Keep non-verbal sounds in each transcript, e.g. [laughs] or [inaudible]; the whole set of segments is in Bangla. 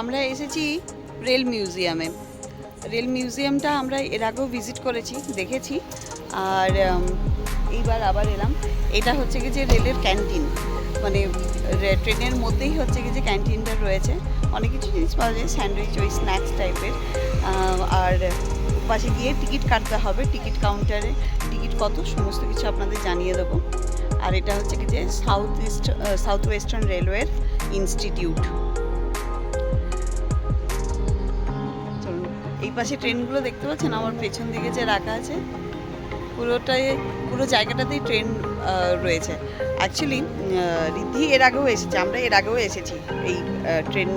আমরা এসেছি রেল মিউজিয়ামে। রেল মিউজিয়ামটা আমরা এর আগেও ভিজিট করেছি, দেখেছি। আর এইবার আবার এলাম। এটা হচ্ছে কি যে রেলের ক্যান্টিন। মানে ট্রেনের মধ্যেই হচ্ছে কি যে ক্যান্টিনটা রয়েছে। অনেক কিছু জিনিস পাওয়া যায়, স্যান্ডউইচ, ওই স্ন্যাক্স টাইপের। আর পাশে গিয়ে টিকিট কাটতে হবে, টিকিট কাউন্টারে। টিকিট কত, সমস্ত কিছু আপনাদের জানিয়ে দেবো। আর এটা হচ্ছে কি যে সাউথ ইস্ট সাউথ ওয়েস্টার্ন রেলওয়ের ইনস্টিটিউট। পাশে ট্রেনগুলো দেখতে পাচ্ছেন? আমার পেছন দিকে যে রাখা আছে, পুরোটাই, পুরো জায়গাটাতেই ট্রেন রয়েছে। অ্যাকচুয়ালি রিদ্ধি এর আগেও এসেছে, আমরা এর আগেও এসেছি এই ট্রেন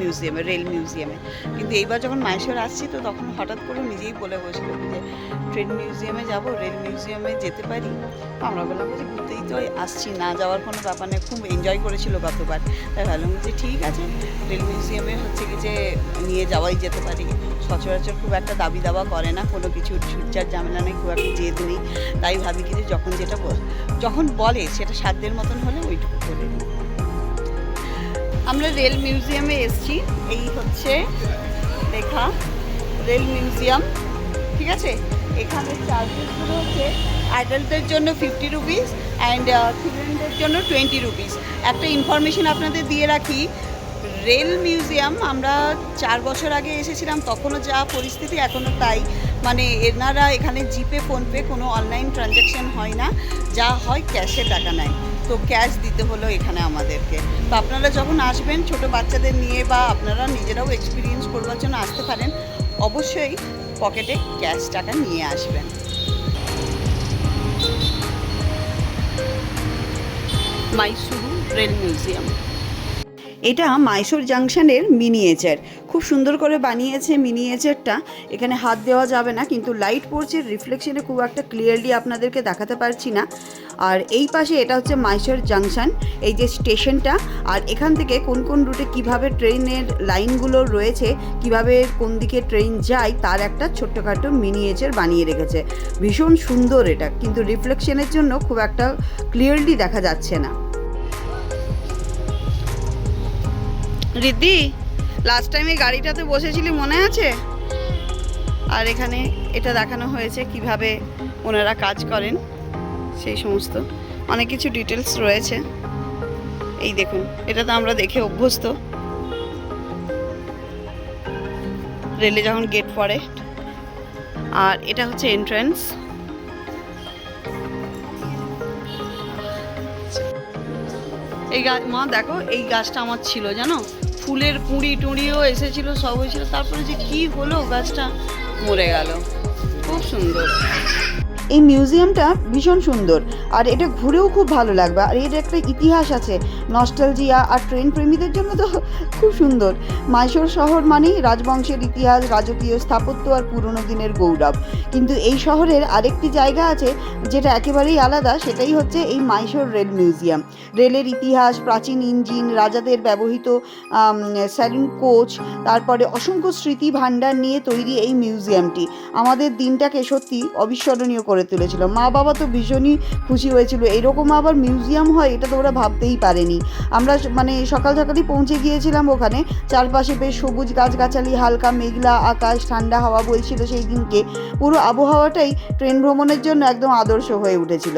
মিউজিয়ামে রেল মিউজিয়ামে কিন্তু এইবার যখন মাইশোর আসছি, তো তখন হঠাৎ করে নিজেই বলে বসল যে, ট্রেন মিউজিয়ামে যাব রেল মিউজিয়ামে যেতে পারি? আমরা বললাম যে ঘুরতেই তো আসছি, না যাওয়ার কোনো ব্যাপার নেই। খুব এনজয় করেছিল গতবার। তাই ভাবলাম যে ঠিক আছে রেল মিউজিয়ামে হচ্ছে কি যে, নিয়ে যাওয়াই যেতে পারি। সচরাচর খুব একটা দাবি দাবা করে না, কোনো কিছু ছুটচার ঝামেলা নেই, খুব একটা জেদ নেই। তাই ভাবি কি যে, যখন যেটা যখন বলে, সেটা সাধ্যের মতন হলে ওইটুকু করে নিই আমরা রেল মিউজিয়ামে এসেছি। এই হচ্ছে লেখা, রেল মিউজিয়াম। ঠিক আছে? এখানে চার্জেসগুলো হচ্ছে অ্যাডাল্টদের জন্য ফিফটি রুপিস অ্যান্ড চিলড্রেনদের জন্য টোয়েন্টি রুপিস একটা ইনফরমেশন আপনাদের দিয়ে রাখি, রেল মিউজিয়াম আমরা চার বছর আগে এসেছিলাম, তখনও যা পরিস্থিতি এখনও তাই। মানে এনারা এখানে জিপে, ফোনপে কোনো অনলাইন ট্রানজ্যাকশন হয় না। যা হয় ক্যাশে টাকা নেয়। তো ক্যাশ দিতে হলো এখানে আমাদেরকে। তো আপনারা যখন আসবেন ছোট বাচ্চাদের নিয়ে বা আপনারা নিজেরাও এক্সপিরিয়েন্স করবার জন্য আসতে পারেন, অবশ্যই পকেটে ক্যাশ টাকা নিয়ে আসবেন। মাইসুরু রেল মিউজিয়াম এটা মাইসোর জাংশনের মিনিয়েচার খুব সুন্দর করে বানিয়েছে মিনিয়েচারটা এখানে হাত দেওয়া যাবে না, কিন্তু লাইট পড়ছে রিফ্লেকশনে খুব একটা ক্লিয়ারলি আপনাদেরকে দেখাতে পারছি না। আর এই পাশে এটা হচ্ছে মাইসোর জাংশন এই যে স্টেশনটা আর এখান থেকে কোন কোন রুটে কীভাবে ট্রেনের লাইনগুলো রয়েছে, কীভাবে কোন দিকে ট্রেন যায়, তার একটা ছোট্টখাটো মিনিয়েচার বানিয়ে রেখেছে। ভীষণ সুন্দর এটা, কিন্তু রিফ্লেকশনের জন্য খুব একটা ক্লিয়ারলি দেখা যাচ্ছে না। রিদ্ধি লাস্ট টাইম এই গাড়িটাতে বসেছিলি মনে আছে? আর এখানে এটা দেখানো হয়েছে কীভাবে ওনারা কাজ করেন, সেই সমস্ত। অনেক কিছু ডিটেলস রয়েছে। এই দেখুন, এটা তো আমরা দেখে অভ্যস্ত। রেলে যখন গেট পড়ে, আর এটা হচ্ছে এন্ট্রান্স এই গাছ মা, দেখো, এই গাছটা আমার ছিল, জানো? ফুলের পুঁড়ি টুঁড়িও এসেছিল, সব হয়েছিল। তারপরে যে কি হলো গাছটা? মরে গেল। খুব সুন্দর। এই মিউজিয়ামটা ভীষণ সুন্দর। আর এটা ঘুরেও খুব ভালো লাগবে। আর এর একটা ইতিহাস আছে, নস্টালজিয়া আর ট্রেন প্রেমীদের জন্য তো [laughs] খুব সুন্দর। মাইশোর শহর মানেই রাজবংশের ইতিহাস, রাজকীয় স্থাপত্য আর পুরনো দিনের গৌরব। কিন্তু এই শহরের আরেকটি জায়গা আছে, যেটা একেবারেই আলাদা, সেটাই হচ্ছে এই মাইশোর রেল মিউজিয়াম। রেলের ইতিহাস, প্রাচীন ইঞ্জিন, রাজাদের ব্যবহৃত স্যালুন কোচ তারপরে অসংখ্য স্মৃতি ভাণ্ডার নিয়ে তৈরি এই মিউজিয়ামটি। আমাদের দিনটাকে সত্যি অবিস্মরণীয় তুলেছিল। মা বাবা তো ভীষণই খুশি হয়েছিল। এরকম আবার মিউজিয়াম হয়, এটা তো ওরা ভাবতেই পারেনি। আমরা মানে সকাল সকালই পৌঁছে গিয়েছিলাম ওখানে। চারপাশে বেশ সবুজ গাছগাছালি, হালকা মেঘলা আকাশ, ঠান্ডা হাওয়া বইছিল সেই দিনকে। পুরো আবহাওয়াটাই ট্রেন ভ্রমণের জন্য একদম আদর্শ হয়ে উঠেছিল।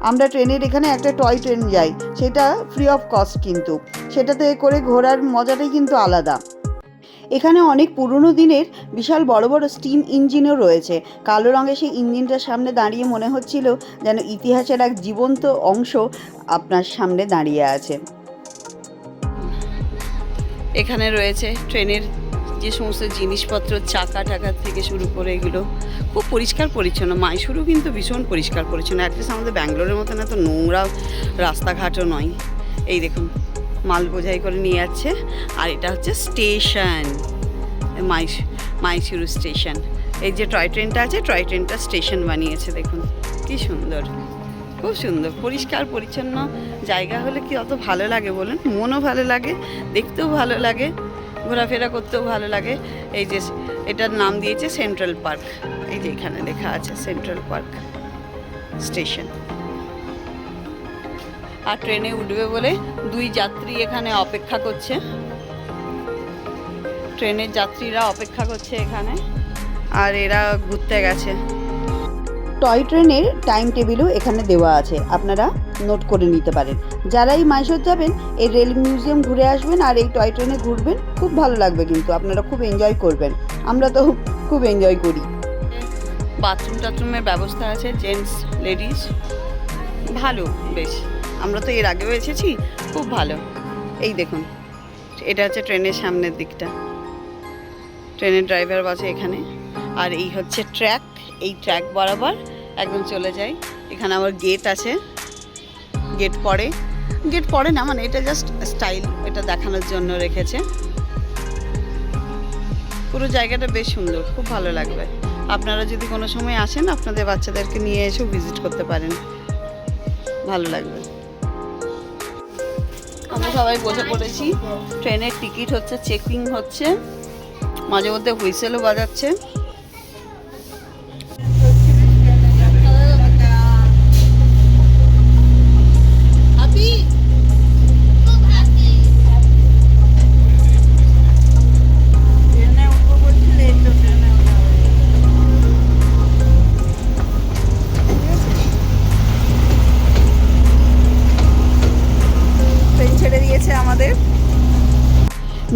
আমরা ট্রেনের এখানে একটা টয় ট্রেন যাই, সেটা ফ্রি অফ কস্ট কিন্তু। সেটাতে করে ঘোরার মজাটাই কিন্তু আলাদা। এখানে অনেক পুরনো দিনের বিশাল বড় বড় স্টিম ইঞ্জিনও রয়েছে। কালো রঙের সেই ইঞ্জিনটার সামনে দাঁড়িয়ে মনে হচ্ছিল যেন ইতিহাসের এক জীবন্ত অংশ আপনার সামনে দাঁড়িয়ে আছে। এখানে রয়েছে ট্রেনের যে সমস্ত জিনিসপত্র, চাকা টাকা থেকে শুরু করে এগুলো। খুব পরিষ্কার পরিচ্ছন্ন। মাইসুরও কিন্তু ভীষণ পরিষ্কার পরিচ্ছন্ন। অ্যাটলিস্ট আমাদের ব্যাঙ্গালোরের মতন এত নোংরা রাস্তাঘাটও নয়। এই দেখুন। মাল বোঝাই করে নিয়ে যাচ্ছে। আর এটা হচ্ছে স্টেশন মাইস মাইসুরু স্টেশন। এই যে টয় ট্রেনটা আছে, টয় ট্রেনটা স্টেশন বানিয়েছে, দেখুন। কি সুন্দর। খুব সুন্দর, পরিষ্কার, পরিচ্ছন্ন জায়গা হলে কি অত ভালো লাগে বলুন? মনও ভালো লাগে, দেখতেও ভালো লাগে, ঘোরাফেরা করতেও ভালো লাগে। এই যে এটার নাম দিয়েছে সেন্ট্রাল পার্ক। এই যে এখানে লেখা আছে সেন্ট্রাল পার্ক স্টেশন। আর ট্রেনে উঠবে বলে দুই যাত্রী এখানে অপেক্ষা করছে। ট্রেনের যাত্রীরা অপেক্ষা করছে এখানে আর এরা ঘুরতে গেছে। টয় ট্রেনের টাইম টেবিলও এখানে দেওয়া আছে আপনারা নোট করে নিতে পারেন। যারা এই মাইসোর যাবেন এই রেল মিউজিয়াম ঘুরে আসবেন আর এই টয় ট্রেনে ঘুরবেন খুব ভালো লাগবে কিন্তু আপনারা খুব এনজয় করবেন। আমরা তো খুব এনজয় করি। বাথরুম টাথরুমের ব্যবস্থা আছে জেন্টস লেডিস ভালো বেশ। আমরা তো এর আগেও এসেছি, খুব ভালো। এই দেখুন, এটা হচ্ছে ট্রেনের সামনের দিকটা। ট্রেনের ড্রাইভার বসে এখানে, আর এই হচ্ছে ট্র্যাক, এই ট্র্যাক বরাবর একদম চলে যায় এখানে আমার গেট আছে, গেট পড়ে গেট পড়ে না মানে এটা জাস্ট স্টাইল এটা দেখানোর জন্য রেখেছে। পুরো জায়গাটা বেশ সুন্দর, খুব ভালো লাগবে। আপনারা যদি কোনো সময় আসেন, আপনাদের বাচ্চাদেরকে নিয়ে এসেও ভিজিট করতে পারেন। ভালো লাগবে। আমরা সবাই বসে পড়েছি। ট্রেনের টিকিট হচ্ছে চেকিং হচ্ছে। মাঝে মধ্যে হুইসেলও বাজাচ্ছে।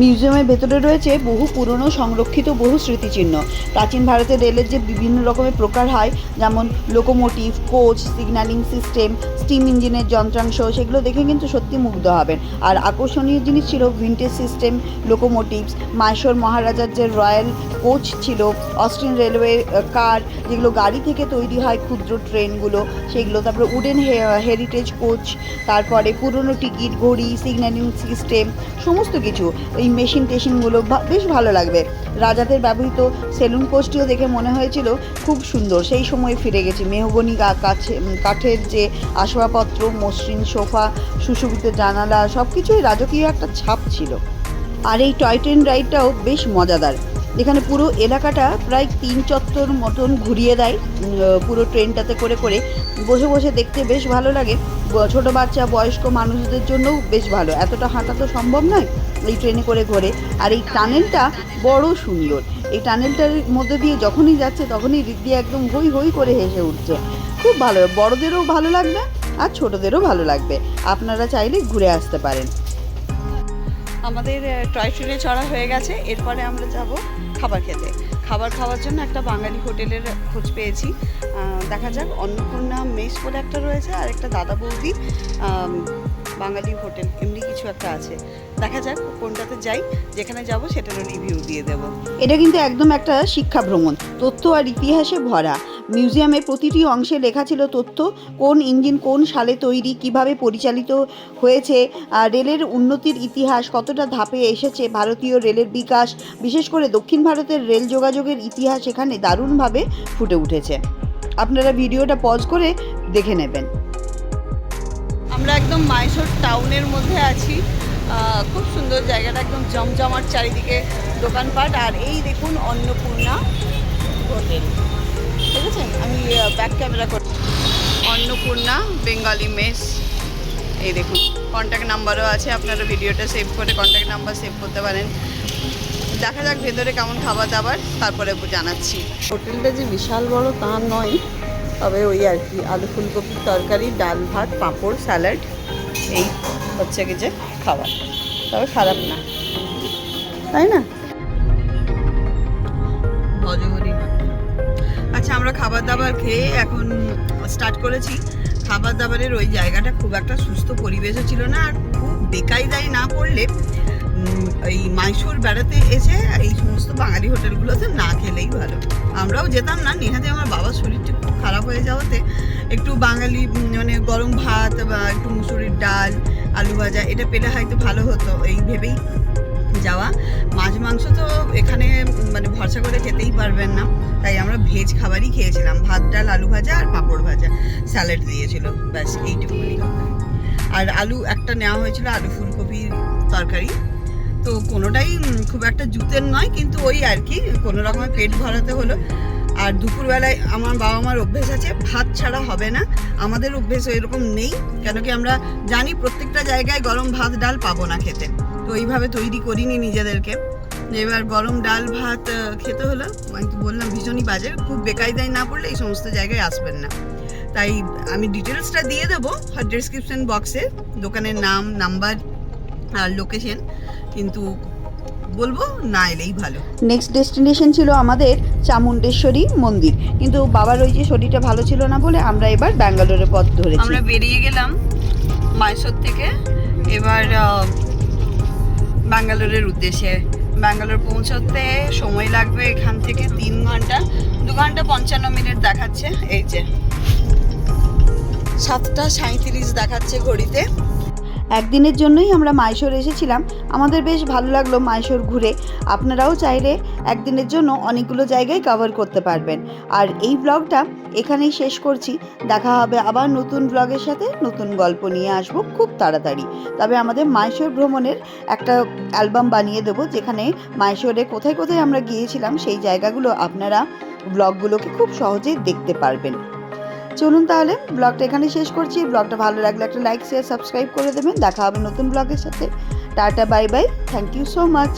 মিউজিয়ামের ভেতরে রয়েছে বহু পুরনো, সংরক্ষিত বহু স্মৃতিচিহ্ন। প্রাচীন ভারতের রেলের যে বিভিন্ন রকমের প্রকার হয়, যেমন locomotive coach signalling system steam ইঞ্জিনের যন্ত্রাংশ, সেগুলো দেখে কিন্তু সত্যি মুগ্ধ হবেন। আর আকর্ষণীয় জিনিস ছিল ভিন্টেজ সিস্টেম লোকোমোটিভস মাইশোর মহারাজার যে রয়্যাল কোচ ছিল অস্ট্রিন রেলওয়ে কার যেগুলো গাড়ি থেকে তৈরি হয় ক্ষুদ্র ট্রেনগুলো, সেগুলো, তারপরে উডেন হেরিটেজ কোচ তারপরে পুরনো টিকিট, ঘড়ি সিগন্যালিং সিস্টেম সমস্ত কিছু। এই মেশিন টেশিনগুলো বেশ ভালো লাগবে। রাজাদের ব্যবহৃত সেলুন কোচটিও দেখে মনে হয়েছিল খুব সুন্দর। সেই সময় ফিরে গেছি। মেহগনি কাছে কাঠের যে আসবাবপত্র, মসৃণ সোফা, সুশোভিত জানালা সব কিছুই রাজকীয় একটা ছাপ ছিল। আর এই টয় ট্রেন রাইডটাও বেশ মজাদার। এখানে পুরো এলাকাটা প্রায় তিন চত্বর মতন ঘুরিয়ে দেয় পুরো ট্রেনটাতে করে করে। বসে বসে দেখতে বেশ ভালো লাগে। ছোট বাচ্চা, বয়স্ক মানুষদের জন্যও বেশ ভালো। এতটা হাঁটা তো সম্ভব নয় এই ট্রেনে করে ঘোরে। আর এই টানেলটা বড় সুন্দর। এই টানেলটার মধ্যে দিয়ে যখনই যাচ্ছে, তখনই রিদ্ধি একদম হই হই করে হেসে উঠছে। খুব ভালো। বড়দেরও ভালো লাগবে আর ছোটদেরও ভালো লাগবে। আপনারা চাইলে ঘুরে আসতে পারেন। আমাদের টয় ট্রেনে চড়া হয়ে গেছে। এরপরে আমরা যাব খাবার খেতে। খাবার খাওয়ার জন্য একটা বাঙালি হোটেলের খোঁজ পেয়েছি। দেখা যাক, অন্নপূর্ণা মেস বলে একটা রয়েছে, আর একটা দাদা বৌদি। বাঙালি হোটেল, এমনি কিছু একটা আছে। দেখা যাক কোনটাতে যাই, যেখানে যাব সেটারও রিভিউ দিয়ে দেব। এটা কিন্তু একদম একটা শিক্ষা ভ্রমণ, তথ্য আর ইতিহাসে ভরা। মিউজিয়ামের প্রতিটি অংশে লেখা ছিল তথ্য, কোন ইঞ্জিন কোন সালে তৈরি, কীভাবে পরিচালিত হয়েছে, আর রেলের উন্নতির ইতিহাস কতটা ধাপে এসেছে, ভারতীয় রেলের বিকাশ, বিশেষ করে দক্ষিণ ভারতের রেল যোগাযোগের ইতিহাস এখানে দারুণভাবে ফুটে উঠেছে। আপনারা ভিডিওটা পজ করে দেখে নেবেন। আমরা একদম মাইসোর টাউনের মধ্যে আছি। খুব সুন্দর জায়গাটা, একদম জমজমাট চারিদিকে দোকানপাট। আর এই দেখুন অন্নপূর্ণা হোটেল। ঠিক আছে আমি ব্যাক ক্যামেরা করি অন্নপূর্ণা বেঙ্গালি মেস এই দেখুন কন্ট্যাক্ট নাম্বারও আছে, আপনারা ভিডিওটা সেভ করে কন্ট্যাক্ট নাম্বার সেভ করতে পারেন। দেখা যাক ভেতরে কেমন খাবার দাবার তারপরে জানাচ্ছি। হোটেলটা যে বিশাল বড়, তা নয়। তবে ওই আর কি, আলু ফুলকপির তরকারি, ডাল ভাত, পাঁপড়, স্যালাড, এই হচ্ছে কি যে খাবার। তবে খারাপ না। তাই না? আচ্ছা আমরা খাবার দাবার খেয়ে এখন স্টার্ট করেছি। খাবার দাবারের ওই জায়গাটা খুব একটা সুস্থ পরিবেশও ছিল না, আর খুব বেকায়দায় না পড়লে এই মাইসোর বেড়াতে এসে এই সমস্ত বাঙালি হোটেলগুলোতে না খেলেই ভালো। আমরাও যেতাম না। নেহাতে আমার বাবার শরীরটা খুব খারাপ হয়ে যাওয়াতে একটু বাঙালি মানে গরম ভাত বা একটু মুসুরির ডাল, আলু ভাজা, এটা পেলে হয়তো ভালো হতো। এই ভেবেই যাওয়া। মাছ, মাংস তো এখানে মানে ভরসা করে খেতেই পারবেন না। তাই আমরা ভেজ খাবারই খেয়েছিলাম। ভাত, ডাল, আলু ভাজা আর পাঁপড় ভাজা। স্যালাড দিয়েছিল। ব্যাস, এইটুকুনি। আর আলু একটা নেওয়া হয়েছিল আলু ফুলকপির তরকারি। তো কোনোটাই খুব একটা জুতের নয়, কিন্তু ওই আর কি কোনো রকমের পেট ভরাতে হলো। আর দুপুরবেলায় আমার বাবা মার অভ্যেস আছে, ভাত ছাড়া হবে না। আমাদের অভ্যেস এরকম নেই, কেন কি আমরা জানি প্রত্যেকটা জায়গায় গরম ভাত, ডাল পাবো না খেতে। তো এইভাবে তৈরি করিনি নিজেদেরকে। এবার গরম ডাল, ভাত খেতে হলো। আমি তো বললাম, ভীষণই বাজে, খুব বেকায়দায় না পড়লে এই সমস্ত জায়গায় আসবেন না। তাই আমি ডিটেলসটা দিয়ে দেবো ডিসক্রিপশন বক্সে দোকানের নাম নাম্বার আর লোকেশন কিন্তু বলব না এলেই ভালো। নেক্সট ডেস্টিনেশন ছিল আমাদের চামুণ্ডেশ্বরী মন্দির। কিন্তু বাবার ওই যে শরীরটা ভালো ছিল না বলে আমরা এবার ব্যাঙ্গালোরে পথ ধরেছি। আমরা বেরিয়ে গেলাম মাইসোর থেকে এবার ব্যাঙ্গালোরের উদ্দেশ্যে। ব্যাঙ্গালোর পৌঁছতে সময় লাগবে এখান থেকে তিন ঘণ্টা। দু ঘণ্টা পঞ্চান্ন মিনিট দেখাচ্ছে এই যে। সাতটা সাঁইত্রিশ দেখাচ্ছে ঘড়িতে। একদিনের জন্যই আমরা মাইশোর এসেছিলাম। আমাদের বেশ ভালো লাগল মাইশোর ঘুরে। আপনারাও চাইলে একদিনের জন্য অনেকগুলো জায়গায় কভার করতে পারবেন। আর এই ব্লগটা এখানেই শেষ করছি। দেখা হবে আবার নতুন ব্লগের সাথে নতুন গল্প নিয়ে আসব খুব তাড়াতাড়ি। তবে আমাদের মাইশোর ভ্রমণের একটা অ্যালবাম বানিয়ে দেবো, যেখানে মাইশোরে কোথায় কোথায় আমরা গিয়েছিলাম সেই জায়গাগুলো আপনারা ব্লগগুলোকে খুব সহজেই দেখতে পারবেন। চলুন তাহলে ব্লগটা এখানে শেষ করছি। ব্লগটা ভালো লাগলে একটা লাইক শেয়ার সাবস্ক্রাইব করে দেবেন। দেখা হবে নতুন ব্লগের সাথে। Tata bye bye thank you so much